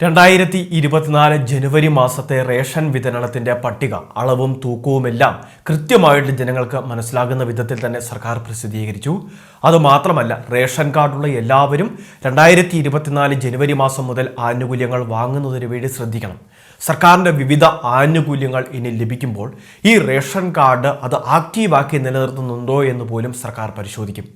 രണ്ടായിരത്തി ഇരുപത്തിനാല് ജനുവരി മാസത്തെ റേഷൻ വിതരണത്തിന്റെ പട്ടിക അളവും തൂക്കവുമെല്ലാം കൃത്യമായിട്ട് ജനങ്ങൾക്ക് മനസ്സിലാകുന്ന വിധത്തിൽ തന്നെ സർക്കാർ പ്രസിദ്ധീകരിച്ചു. അതുമാത്രമല്ല റേഷൻ കാർഡുള്ള എല്ലാവരും രണ്ടായിരത്തി ഇരുപത്തിനാല് ജനുവരി മാസം മുതൽ ആനുകൂല്യങ്ങൾ വാങ്ങുന്നതിന് വേണ്ടി ശ്രദ്ധിക്കണം. സർക്കാരിന്റെ വിവിധ ആനുകൂല്യങ്ങൾ ഇനി ലഭിക്കുമ്പോൾ ഈ റേഷൻ കാർഡ് അത് ആക്റ്റീവാക്കി നിലനിർത്തുന്നുണ്ടോ എന്ന് പോലും സർക്കാർ പരിശോധിക്കും.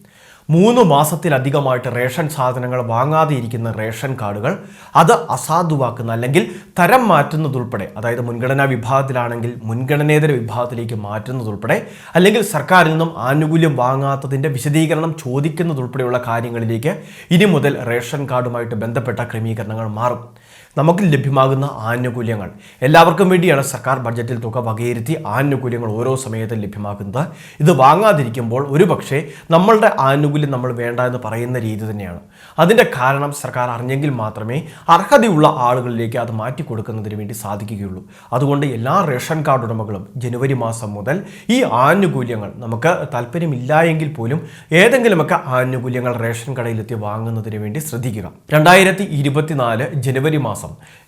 മൂന്ന് മാസത്തിലധികമായിട്ട് റേഷൻ സാധനങ്ങൾ വാങ്ങാതെ ഇരിക്കുന്ന റേഷൻ കാർഡുകൾ അത് അസാധുവാക്കുന്ന അല്ലെങ്കിൽ തരം മാറ്റുന്നതുൾപ്പെടെ അതായത് മുൻഗണനാ വിഭാഗത്തിലാണെങ്കിൽ മുൻഗണനേതര വിഭാഗത്തിലേക്ക് മാറ്റുന്നതുൾപ്പെടെ അല്ലെങ്കിൽ സർക്കാരിൽ നിന്നും ആനുകൂല്യം വാങ്ങാത്തതിന്റെ വിശദീകരണം ചോദിക്കുന്നതുൾപ്പെടെയുള്ള കാര്യങ്ങളിലേക്ക് ഇനി മുതൽ റേഷൻ കാർഡുമായിട്ട് ബന്ധപ്പെട്ട ക്രമീകരണങ്ങൾ മാറും. നമുക്ക് ലഭ്യമാകുന്ന ആനുകൂല്യങ്ങൾ. എല്ലാവർക്കും വേണ്ടിയാണ് സർക്കാർ ബഡ്ജറ്റിൽ തുക വകയിരുത്തി ആനുകൂല്യങ്ങൾ ഓരോ സമയത്തും ലഭ്യമാക്കുന്നത്. ഇത് വാങ്ങാതിരിക്കുമ്പോൾ ഒരുപക്ഷെ നമ്മളുടെ ആനുകൂല്യം നമ്മൾ വേണ്ട എന്ന് പറയുന്ന രീതി തന്നെയാണ്. അതിന്റെ കാരണം സർക്കാർ അറിഞ്ഞെങ്കിൽ മാത്രമേ അർഹതയുള്ള ആളുകളിലേക്ക് അത് മാറ്റി കൊടുക്കുന്നതിന് വേണ്ടി സാധിക്കുകയുള്ളൂ. അതുകൊണ്ട് എല്ലാ റേഷൻ കാർഡ് ഉടമകളും ജനുവരി മാസം മുതൽ ഈ ആനുകൂല്യങ്ങൾ നമുക്ക് താല്പര്യമില്ല എങ്കിൽ പോലും ഏതെങ്കിലുമൊക്കെ ആനുകൂല്യങ്ങൾ റേഷൻ കടയിലെത്തി വാങ്ങുന്നതിന് വേണ്ടി ശ്രദ്ധിക്കുക. രണ്ടായിരത്തി ജനുവരി മാസം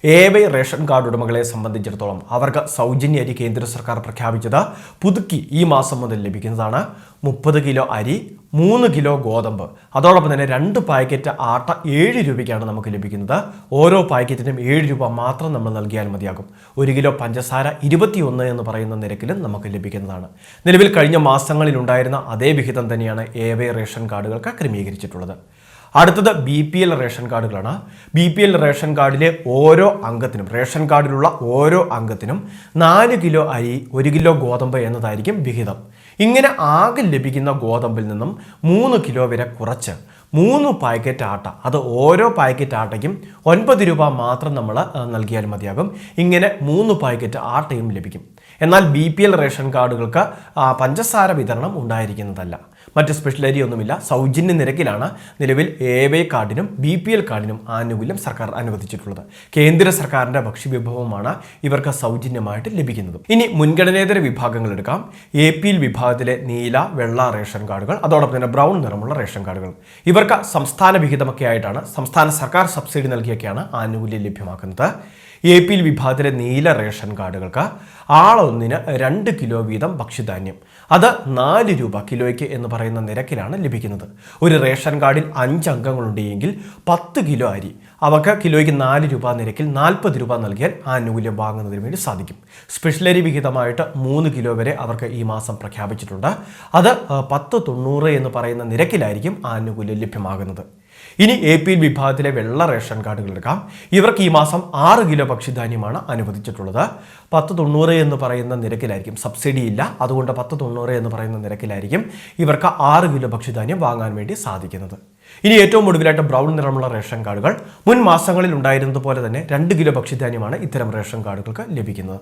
ഏവൈ റേഷൻ കാർഡ് ഉടമകളെ സംബന്ധിച്ചിടത്തോളം അവർക്ക് സൗജന്യ അരി കേന്ദ്ര സർക്കാർ പ്രഖ്യാപിച്ചത് പുതുക്കി ഈ മാസം മുതൽ ലഭിക്കുന്നതാണ്. മുപ്പത് കിലോ അരി മൂന്ന് കിലോ ഗോതമ്പ്. അതോടൊപ്പം തന്നെ രണ്ട് പാക്കറ്റ് ആട്ട ഏഴ് രൂപയ്ക്കാണ് നമുക്ക് ലഭിക്കുന്നത്. ഓരോ പാക്കറ്റിനും ഏഴ് രൂപ മാത്രം നമ്മൾ നൽകിയാൽ മതിയാകും. ഒരു കിലോ പഞ്ചസാര ഇരുപത്തിയൊന്ന് എന്ന് പറയുന്ന നിരക്കിലും നമുക്ക് ലഭിക്കുന്നതാണ്. നിലവിൽ കഴിഞ്ഞ മാസങ്ങളിൽ ഉണ്ടായിരുന്ന അതേ വിഹിതം തന്നെയാണ് എ വൈ റേഷൻ കാർഡുകൾക്ക് ക്രമീകരിച്ചിട്ടുള്ളത്. അടുത്തത് ബി പി എൽ റേഷൻ കാർഡുകളാണ്. ബി പി എൽ റേഷൻ കാർഡിലെ ഓരോ അംഗത്തിനും റേഷൻ കാർഡിലുള്ള ഓരോ അംഗത്തിനും നാല് കിലോ അരി ഒരു കിലോ ഗോതമ്പ് എന്നതായിരിക്കും വിഹിതം. ഇങ്ങനെ ആകെ ലഭിക്കുന്ന ഗോതമ്പിൽ നിന്നും മൂന്ന് കിലോ വരെ കുറച്ച് മൂന്ന് പാക്കറ്റ് ആട്ട അത് ഓരോ പാക്കറ്റ് ആട്ടയ്ക്കും ഒൻപത് രൂപ മാത്രം നമ്മൾ നൽകിയാൽ മതിയാകും. ഇങ്ങനെ മൂന്ന് പാക്കറ്റ് ആട്ടയും ലഭിക്കും. എന്നാൽ ബി റേഷൻ കാർഡുകൾക്ക് പഞ്ചസാര വിതരണം ഉണ്ടായിരിക്കുന്നതല്ല. മറ്റ് സ്പെഷ്യൽ ഏരിയ ഒന്നുമില്ല. സൗജന്യ നിരക്കിലാണ് നിലവിൽ എ വൈ കാർഡിനും ബി പി എൽ കാർഡിനും ആനുകൂല്യം സർക്കാർ അനുവദിച്ചിട്ടുള്ളത്. കേന്ദ്ര സർക്കാരിന്റെ ഭക്ഷ്യവിഭവമാണ് ഇവർക്ക് സൗജന്യമായിട്ട് ലഭിക്കുന്നത്. ഇനി മുൻഗണനേതര വിഭാഗങ്ങൾ എടുക്കാം. എ പി എൽ വിഭാഗത്തിലെ നീല വെള്ള റേഷൻ കാർഡുകൾ അതോടൊപ്പം തന്നെ ബ്രൗൺ നിറമുള്ള റേഷൻ കാർഡുകൾ. ഇവർക്ക് സംസ്ഥാന വിഹിതമൊക്കെ ആയിട്ടാണ് സംസ്ഥാന സർക്കാർ സബ്സിഡി നൽകിയൊക്കെയാണ് ആനുകൂല്യം ലഭ്യമാക്കുന്നത്. എ പി എൽ വിഭാഗത്തിലെ നീല റേഷൻ കാർഡുകൾക്ക് ആളൊന്നിന് രണ്ട് കിലോ വീതം ഭക്ഷ്യധാന്യം. അത് നാല് രൂപ കിലോയ്ക്ക് എന്ന് പറയുന്ന നിരക്കിലാണ് ലഭിക്കുന്നത്. ഒരു റേഷൻ കാർഡിൽ അഞ്ച് അംഗങ്ങളുണ്ടെങ്കിൽ പത്ത് കിലോ അരി. അവർക്ക് കിലോയ്ക്ക് നാല് രൂപ നിരക്കിൽ നാൽപ്പത് രൂപ നൽകിയാൽ ആനുകൂല്യം വാങ്ങുന്നതിന് വേണ്ടി സാധിക്കും. സ്പെഷ്യലരി വിഹിതമായിട്ട് മൂന്ന് കിലോ വരെ അവർക്ക് ഈ മാസം പ്രഖ്യാപിച്ചിട്ടുണ്ട്. അത് പത്ത് തൊണ്ണൂറ് എന്ന് പറയുന്ന നിരക്കിലായിരിക്കും ആനുകൂല്യം ലഭ്യമാകുന്നത്. ഇനി എ പി വിഭാഗത്തിലെ വെള്ള റേഷൻ കാർഡുകൾ എടുക്കാം. ഇവർക്ക് ഈ മാസം ആറ് കിലോ പക്ഷിധാന്യമാണ് അനുവദിച്ചിട്ടുള്ളത്. പത്ത് തൊണ്ണൂറ് എന്ന് പറയുന്ന നിരക്കിലായിരിക്കും. സബ്സിഡി ഇല്ല. അതുകൊണ്ട് പത്ത് തൊണ്ണൂറ് എന്ന് പറയുന്ന നിരക്കിലായിരിക്കും ഇവർക്ക് ആറ് കിലോ ഭക്ഷ്യധാന്യം വാങ്ങാൻ വേണ്ടി സാധിക്കുന്നത്. ഇനി ഏറ്റവും ഒടുവിലായിട്ട് ബ്രൗൺ നിറമുള്ള റേഷൻ കാർഡുകൾ മുൻ മാസങ്ങളിൽ ഉണ്ടായിരുന്നത് പോലെ തന്നെ രണ്ട് കിലോ ഭക്ഷ്യധാന്യമാണ് ഇത്തരം റേഷൻ കാർഡുകൾക്ക് ലഭിക്കുന്നത്.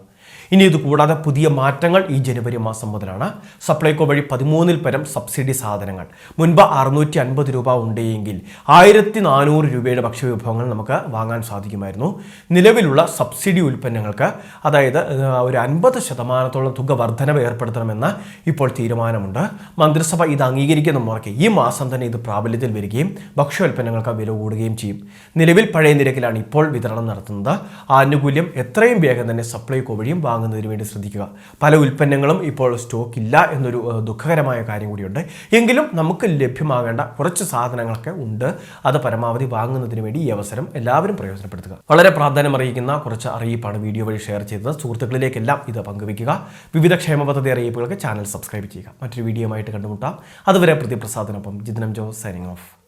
ഇനി ഇത് കൂടാതെ പുതിയ മാറ്റങ്ങൾ ഈ ജനുവരി മാസം മുതലാണ്. സപ്ലൈകോ വഴി പതിമൂന്നിൽ പരം സബ്സിഡി സാധനങ്ങൾ. മുൻപ് അറുന്നൂറ്റി അൻപത് രൂപ ഉണ്ടെങ്കിൽ ആയിരത്തി നാനൂറ് രൂപയുടെ ഭക്ഷ്യവിഭവങ്ങൾ നമുക്ക് വാങ്ങാൻ സാധിക്കുമായിരുന്നു. നിലവിലുള്ള സബ്സിഡി ഉൽപ്പന്നങ്ങൾക്ക് അതായത് ഒരു അൻപത് ശതമാനത്തോളം തുക വർധനവ് ഏർപ്പെടുത്തണമെന്ന് ഇപ്പോൾ തീരുമാനമുണ്ട്. മന്ത്രിസഭ ഇത് അംഗീകരിക്കുന്ന മുറയ്ക്ക് ഈ മാസം തന്നെ ഇത് പ്രാബല്യത്തിൽ വരികയും ഭക്ഷ്യോൽപ്പന്നങ്ങൾക്ക് വില കൂടുകയും ചെയ്യും. നിലവിൽ പഴയ നിരക്കിലാണ് ഇപ്പോൾ വിതരണം നടത്തുന്നത്. ആനുകൂല്യം എത്രയും വേഗം തന്നെ സപ്ലൈകോ വഴിയും വാങ്ങുന്നതിന് വേണ്ടി ശ്രദ്ധിക്കുക. പല ഉൽപ്പന്നങ്ങളും ഇപ്പോൾ സ്റ്റോക്ക് ഇല്ല എന്നൊരു ദുഃഖകരമായ കാര്യം കൂടിയുണ്ട്. എങ്കിലും നമുക്ക് ലഭ്യമാകേണ്ട കുറച്ച് സാധനങ്ങളൊക്കെ ഉണ്ട്. അത് പരമാവധി വാങ്ങുന്നതിന് വേണ്ടി ഈ അവസരം എല്ലാവരും പ്രയോജനപ്പെടുത്തുക. വളരെ പ്രാധാന്യം അറിയിക്കുന്ന കുറച്ച് അറിയിപ്പാണ് വീഡിയോ വഴി ഷെയർ ചെയ്തത്. സുഹൃത്തുക്കളിലേക്കെല്ലാം ഇത് പങ്കുവയ്ക്കുക. വിവിധ ക്ഷേമ പദ്ധതി അറിയിപ്പുകൾക്ക് ചാനൽ സബ്സ്ക്രൈബ് ചെയ്യുക. മറ്റൊരു വീഡിയോ ആയിട്ട് കണ്ടുമുട്ടാം. അതുവരെ പ്രതിപ്രസാദിനൊപ്പം ജിതനം ജോസ് സൈനിങ് ഓഫ്.